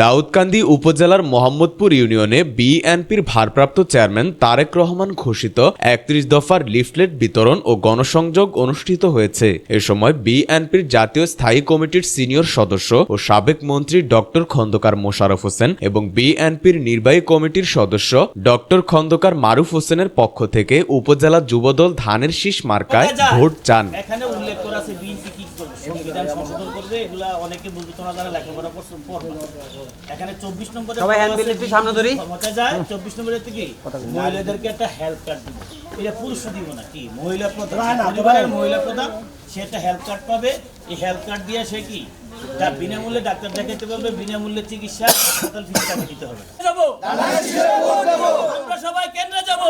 দাউদকান্দি উপজেলার মোহাম্মদপুর ইউনিয়নে বিএনপির ভারপ্রাপ্ত চেয়ারম্যান তারেক রহমান ঘোষিত একত্রিশ দফার লিফলেট বিতরণ ও গণসংযোগ অনুষ্ঠিত হয়েছে। এ সময় বিএনপির জাতীয় স্থায়ী কমিটির সিনিয়র সদস্য ও সাবেক মন্ত্রী ডক্টর খন্দকার মোশাররফ হোসেন এবং বিএনপির নির্বাহী কমিটির সদস্য ডক্টর খন্দকার মারুফ হোসেনের পক্ষ থেকে উপজেলা যুবদল ধানের শীষ মার্কায় ভোট চান। এখানে উল্লেখ করা আছে বিএনপি কি করবে? সংবিধান সংশোধন করবে? এগুলা অনেকে বুঝবে তোমরা যারা লেখাপড়া করছ পড়বে এখানে চব্বিশ নম্বরে সবাই hand একটু সামনে ধরি। ক্ষমতা যায় চব্বিশ নম্বরে থেকে মহিলাদেরকে একটা হেল্প কার্ড দিব। এটা পুরুষ দিব না কি? মহিলা প্রধান। পরিবারের মহিলা প্রধান সে একটা হেল্প কার্ড পাবে। এই হেল্প কার্ড দিয়ে সে কি? তার বিনামূল্যে ডাক্তার দেখাতে পারবে বিনামূল্যে চিকিৎসা হাসপাতাল ফিস টাকা দিতে হবে। আমরা সবাই কেন্দ্রে যাব।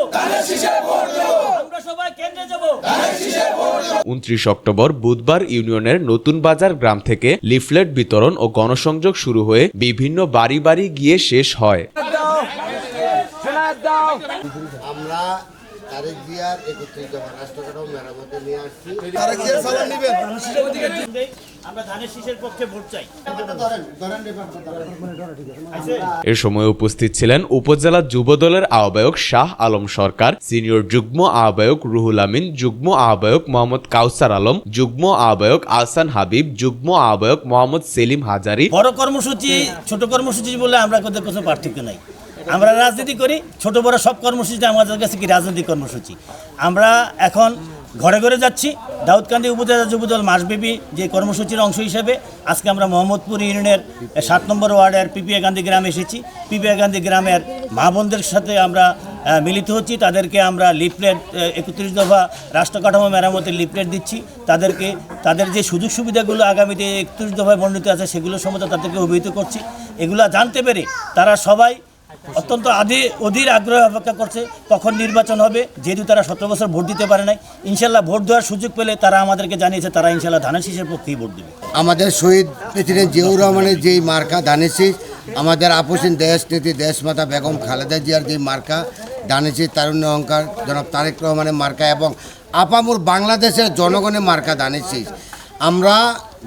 আমরা সবাই উনত্রিশ অক্টোবর বুধবার ইউনিয়নের নতুন বাজার গ্রাম থেকে লিফলেট বিতরণ ও গণসংযোগ শুরু হয়ে বিভিন্ন বাড়ি বাড়ি গিয়ে শেষ হয়। আমরা তারেক জিয়ার একত্রিত মেরামতে নিয়ে আসছি। তারেক জিয়ার সালাম চাই এ সময় উপস্থিত ছিলেন উপজেলা যুবদলের আহ্বায়ক শাহ আলম সরকার সিনিয়র যুগ্ম আহ্বায়ক রুহুল আমিন যুগ্ম আহ্বায়ক মোহাম্মদ কাউসার আলম যুগ্ম আহ্বায়ক আহসান হাবিব যুগ্ম আহ্বায়ক মোহাম্মদ সেলিম হাজারি। বড় কর্মসূচি ছোট কর্মসূচি বলে আমরা কোথাও কোনো পার্থক্য নাই। আমরা রাজনীতি করি ছোট বড় সব কর্মসূচিতে আমাদের কাছে কি রাজনৈতিক কর্মসূচি? আমরা এখন ঘরে ঘরে যাচ্ছি। দাউদকান্দি উপজেলা যুবদল মাসব্যাপী যে কর্মসূচির অংশ হিসেবে আজকে আমরা মোহাম্মদপুর ইউনিয়নের সাত নম্বর ওয়ার্ডের পিপিয়া গান্ধী গ্রামে এসেছি। পিপিয়া গান্ধী গ্রামের মা বোনদের সাথে আমরা মিলিত হচ্ছি। তাদেরকে আমরা লিফলেট একত্রিশ দফা রাষ্ট্র কাঠামো মেরামতের লিফলেট দিচ্ছি। তাদেরকে, তাদের যে সুযোগ সুবিধাগুলো আগামীতে একত্রিশ দফায় বর্ণিত আছে, সেগুলো সম্বন্ধে তাদেরকে অভিহিত করছি। এগুলো জানতে পেরে তারা সবাই অত্যন্ত আদি, অধীর আগ্রহে অপেক্ষা করছে, কখন নির্বাচন হবে, যেহেতু তারা সতেরো বছর ভোট দিতে পারে নাই। ইনশাল্লাহ ভোট দেওয়ার সুযোগ পেলে তারা আমাদেরকে জানিয়েছে, তারা ইনশাল্লাহ ধানের শীষের পক্ষেই ভোট দেবে। আমাদের শহীদ প্রেসিডেন্ট জিয়াউর রহমানের যেই মার্কা দানেশিস আমাদের আপোষীন দেশ নেত্রী দেশমাতা বেগম খালেদা জিয়ার যে মার্কা দানেশিস তারুণ্য অহংকার জনাব তারেক রহমানের মার্কা এবং আপামুর বাংলাদেশের জনগণের মার্কা দানেশিস আমরা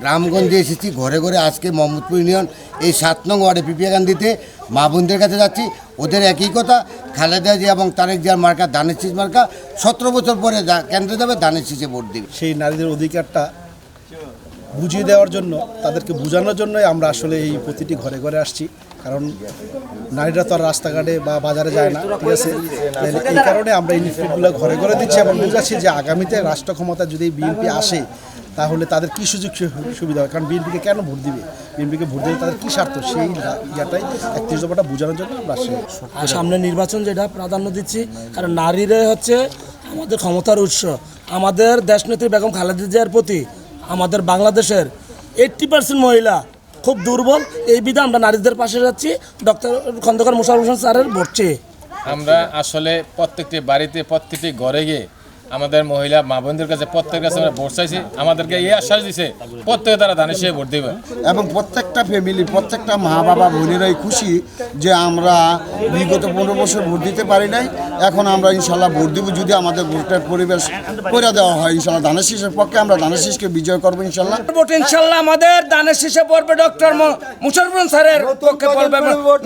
গ্রামগঞ্জে এসেছি, ঘরে ঘরে আজকে মোহাম্মদপুর ইউনিয়ন, এই সাত নং ওয়ার্ডে পিপিয়া গান্ধীতে মা বোনদের কাছে যাচ্ছি, ওদের একই কথা, খালেদা জিয়া এবং তারেক জিয়ার মার্কা দানেশিস মার্কা, সতেরো বছর পরে কেন্দ্রে যাবে দানেশিসে ভোট দেবে। সেই নারীদের অধিকারটা বুঝিয়ে দেওয়ার জন্য, তাদেরকে বোঝানোর জন্যই আমরা আসলে এই প্রতিটি ঘরে ঘরে আসছি। কারণ নারীরা তো আর রাস্তাঘাটে বা বাজারে যায় না, ঠিক আছে? এই কারণে আমরা এই লিফলেটগুলো ঘরে ঘরে দিচ্ছি এবং বোঝাচ্ছি যে আগামীতে রাষ্ট্র ক্ষমতা যদি বিএনপি আসে তাহলে তাদের কী সুযোগ সু- সুবিধা হয় কারণ বিএনপিকে কেন ভোট দিবে? বিএনপিকে ভোট দিলে তাদের কী স্বার্থ? সেই ইয়াটাই একত্রিশ দফাটা বোঝানোর জন্য আমরা আর সামনে নির্বাচন যেটা প্রাধান্য দিচ্ছি কারণ নারীরাই হচ্ছে আমাদের ক্ষমতার উৎস। আমাদের দেশনেত্রী বেগম খালেদা জিয়ার প্রতি আমাদের বাংলাদেশের এইট্টি পার্সেন্ট মহিলা খুব দুর্বল। এই বিধে আমরা নারীদের পাশে যাচ্ছি ডক্টর খন্দকার মুশারফ হোসেন স্যারের ভোট আমরা আসলে প্রত্যেকটি বাড়িতে প্রত্যেকটি ঘরে গিয়ে আমাদের মহিলা মা বোনদের কাছে প্রত্যেকের কাছে আমরা ভোট চাইছি। আমাদেরকে এই আশ্বাস দিছে প্রত্যেকে তারা ধানের সে ভোট দিবে। এবং প্রত্যেকটা ফ্যামিলি প্রত্যেকটা মা বাবা বোনেরাই খুশি যে আমরা বিগত পনেরো বছর ভোট দিতে পারি নাই এখন আমরা ইনশাল্লাহ ভোট দিব যদি আমাদের ভোটের পরিবেশ করে দেওয়া হয়। ইনশাল্লাহ ধানের শীষের পক্ষে আমরা ধানের শীষকে বিজয় করব ইনশাল্লাহ। ভোট ইনশাল্লাহ আমাদের দানের শেষে পড়বে ডক্টর মুশারফ স্যারের পক্ষে পড়বে।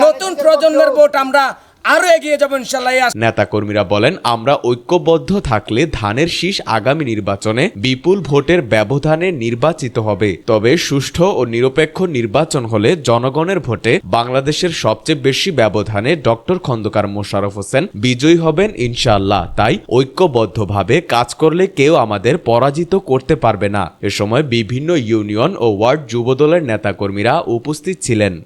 নতুন প্রজন্মের ভোট আমরা আরও এগিয়ে যাব ইনশাল্লাহ, এই আশা- নেতাকর্মীরা বলেন, আমরা ঐক্যবদ্ধ থাকলে ধানের শীষ আগামী নির্বাচনে বিপুল ভোটের ব্যবধানে নির্বাচিত হবে। তবে সুষ্ঠু ও নিরপেক্ষ নির্বাচন হলে জনগণের ভোটে বাংলাদেশের সবচেয়ে বেশি ব্যবধানে ডক্টর খন্দকার মোশারফ হোসেন বিজয়ী হবেন ইনশাল্লাহ। তাই ঐক্যবদ্ধভাবে কাজ করলে কেউ আমাদের পরাজিত করতে পারবে না। এ সময় বিভিন্ন ইউনিয়ন ও ওয়ার্ড যুবদলের নেতাকর্মীরা উপস্থিত ছিলেন।